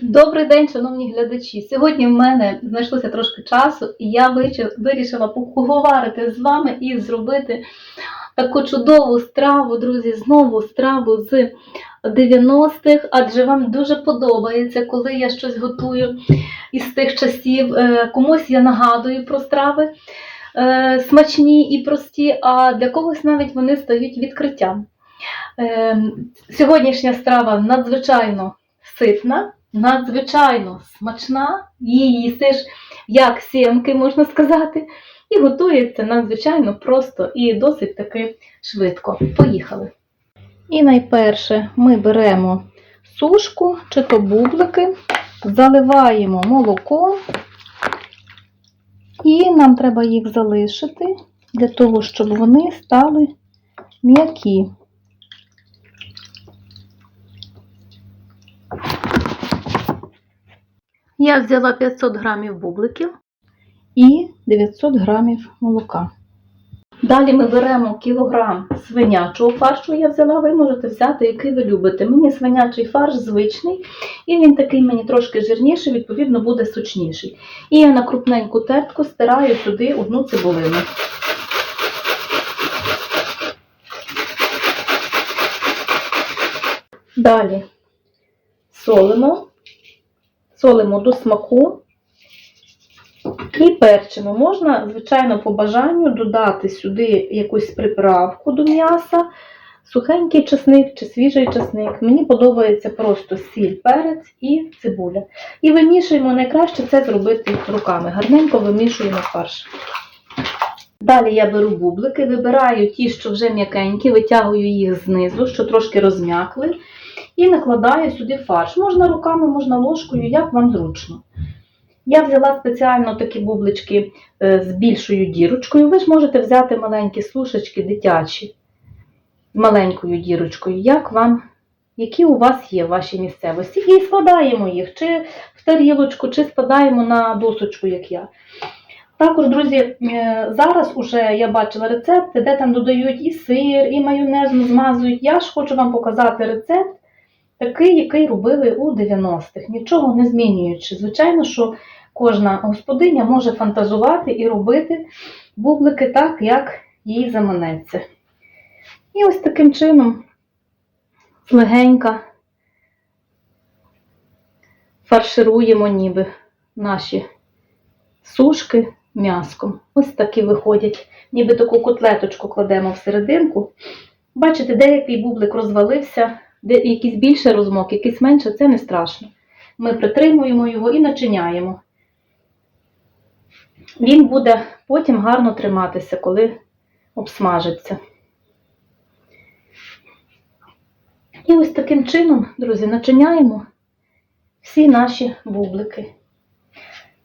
Добрий день, шановні глядачі. Сьогодні в мене знайшлося трошки часу, і я вирішила поговорити з вами і зробити таку чудову страву, друзі, знову страву з 90-х, адже вам дуже подобається, коли я щось готую із тих часів. Е, Комусь я нагадую про страви е, смачні і прості, а для когось навіть вони стають відкриттям. Е, Сьогоднішня страва надзвичайно ситна, надзвичайно смачна, її їсиш як сімки, можна сказати, і готується надзвичайно просто і досить таки швидко. Поїхали. І найперше ми беремо сушку чи то бублики, заливаємо молоком, і нам треба їх залишити для того, щоб вони стали м'які. Я взяла 500 грамів бубликів і 900 грамів молока. Далі ми беремо кілограм свинячого фаршу. Я взяла, ви можете взяти, який ви любите. Мені свинячий фарш звичний, і він такий мені трошки жирніший, відповідно, буде сочніший. І я на крупненьку тертку стираю сюди одну цибулину. Далі солимо солимо до смаку і перчимо. Можна, звичайно, по бажанню додати сюди якусь приправку до м'яса, сухенький чесник чи свіжий чесник. Мені подобається просто сіль, перець і цибуля. І вимішуємо, найкраще це зробити руками. Гарненько вимішуємо фарш. Далі я беру бублики, вибираю ті, що вже м'якенькі, витягую їх знизу, що трошки розм'якли. І накладаю сюди фарш. Можна руками, можна ложкою, як вам зручно. Я взяла спеціально такі бублички е, з більшою дірочкою. Ви ж можете взяти маленькі сушечки дитячі маленькою дірочкою, як вам, які у вас є в вашій місцевості. І складаємо їх чи в тарілочку, чи складаємо на досочку, як я. Також, друзі, е, зараз уже я бачила рецепти, де там додають і сир, і майонезом змазують. Я ж хочу вам показати рецепт такий, який робили у 90-х, нічого не змінюючи. Звичайно, що кожна господиня може фантазувати і робити бублики так, як їй заманеться. І ось таким чином легенько фаршируємо ніби наші сушки м'яском. Ось такі виходять, ніби таку котлеточку кладемо всерединку. Бачите, деякий бублик розвалився, де якийсь більше розмок, якийсь менше, це не страшно. Ми притримуємо його і начиняємо. Він буде потім гарно триматися, коли обсмажиться. І ось таким чином, друзі, начиняємо всі наші бублики.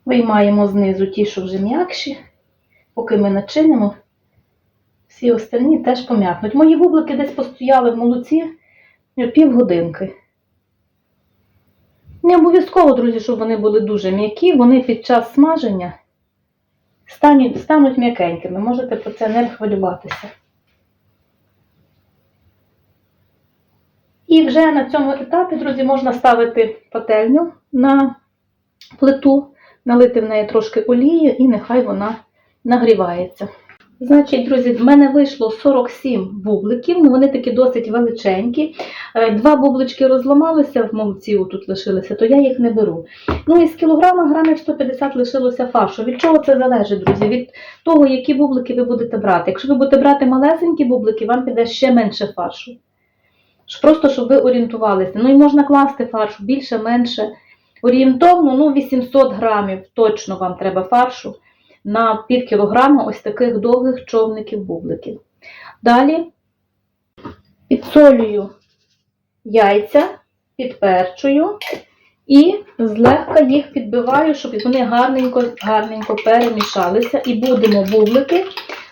Виймаємо знизу ті, що вже м'якші, поки ми начинимо, всі остальні теж пом'якнуть. Мої бублики десь постояли в молоці півгодинки. Не обов'язково, друзі, щоб вони були дуже м'які, вони під час смаження стануть, стануть м'якенькими. Можете про це не хвилюватися. І вже на цьому етапі, друзі, можна ставити пательню на плиту, налити в неї трошки олії, і нехай вона нагрівається. Значить, друзі, в мене вийшло 47 бубликів, ну вони такі досить величенькі. Е, Два бублички розламалися в молоці, тут лишилися, то я їх не беру. Ну і з кілограма грамів 150 лишилося фаршу. Від чого це залежить, друзі? Від того, які бублики ви будете брати. Якщо ви будете брати малесенькі бублики, вам піде ще менше фаршу. Просто щоб ви орієнтувалися. Ну і можна класти фаршу більше, менше. Орієнтовно, ну 800 грамів точно вам треба фаршу на пів кілограма ось таких довгих човників бубликів. Далі підсолюю яйця, підперчую і злегка їх підбиваю, щоб вони гарненько, гарненько перемішалися. І будемо бублики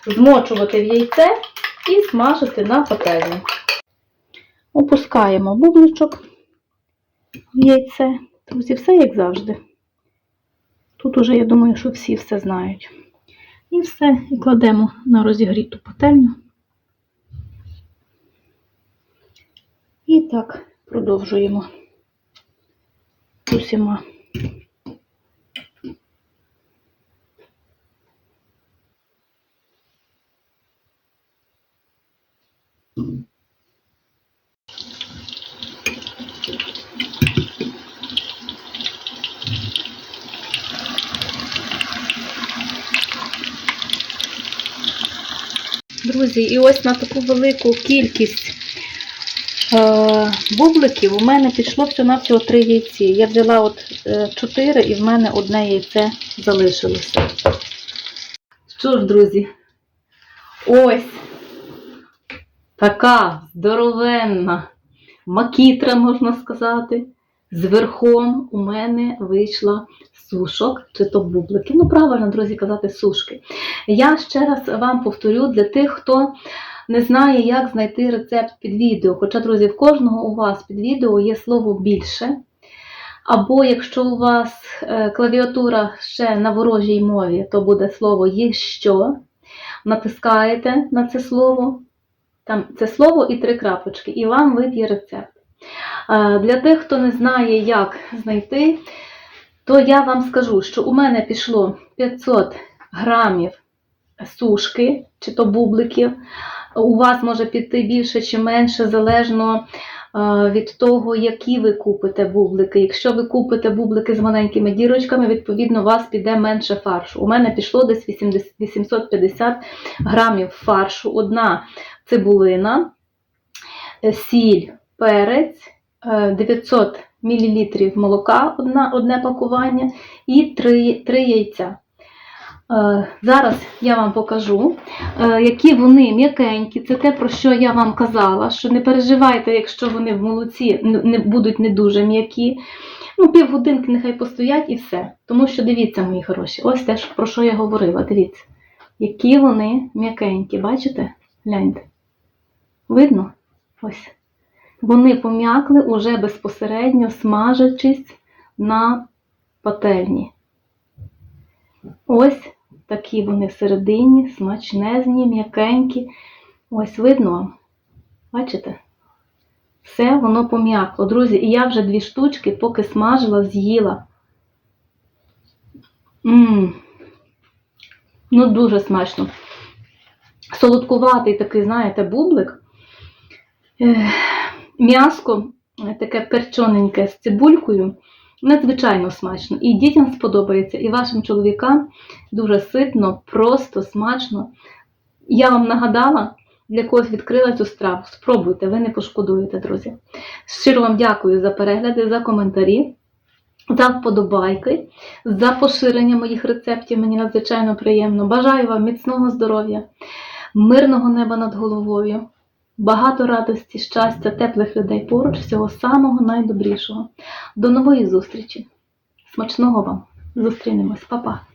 змочувати в яйце і смажити на пательні. Опускаємо бубличок в яйце. Друзі, все як завжди. Тут уже, я думаю, що всі все знають. І все, і кладемо на розігріту пательню. І так продовжуємо. з усіма. Друзі, і ось на таку велику кількість е, бубликів у мене пішло всього-навсього 3 яйці. Я взяла от 4 і в мене одне яйце залишилося. Що ж, друзі, ось така здоровенна макітра, можна сказати. З у мене вийшла сушок, чи то бублики. Ну, правильно, друзі, казати сушки. Я ще раз вам повторю для тих, хто не знає, як знайти рецепт під відео. Хоча, друзі, в кожного у вас під відео є слово більше. Або якщо у вас е, клавіатура ще на ворожій мові, то буде слово є що. Натискаєте на це слово, там це слово і три крапочки, і вам виб'є рецепт. Е, Для тих, хто не знає, як знайти, то я вам скажу, що у мене пішло 500 грамів сушки, чи то бубликів. У вас може піти більше чи менше, залежно е, від того, які ви купите бублики. Якщо ви купите бублики з маленькими дірочками, відповідно, у вас піде менше фаршу. У мене пішло десь 850 грамів фаршу. Одна цибулина, сіль, перець, 900 мл молока, одна, одне пакування і 3, 3 яйця. Е, Зараз я вам покажу, е, які вони м'якенькі. Це те, про що я вам казала, що не переживайте, якщо вони в молоці не будуть не дуже м'які. Ну, півгодинки нехай постоять і все. Тому що дивіться, мої хороші, ось те, про що я говорила. Дивіться, які вони м'якенькі. Бачите? Гляньте. Видно? Ось. Вони пом'якли уже безпосередньо смажачись на пательні. Ось такі вони всередині, смачнезні, м'якенькі. Ось видно. Бачите? Все воно пом'якло. Друзі, і я вже дві штучки, поки смажила, з'їла. Мм. Ну, дуже смачно. Солодкуватий такий, знаєте, бублик. Ех, М'яско е, таке перчоненьке з цибулькою. Надзвичайно смачно. І дітям сподобається, і вашим чоловікам дуже ситно, просто, смачно. Я вам нагадала, для когось відкрила цю страву. Спробуйте, ви не пошкодуєте, друзі. Щиро вам дякую за перегляди, за коментарі, за вподобайки, за поширення моїх рецептів. Мені надзвичайно приємно. Бажаю вам міцного здоров'я, мирного неба над головою. Багато радості, щастя, теплих людей поруч, всього самого найдобрішого. До нової зустрічі. Смачного вам! Зустрінемось, Па-па!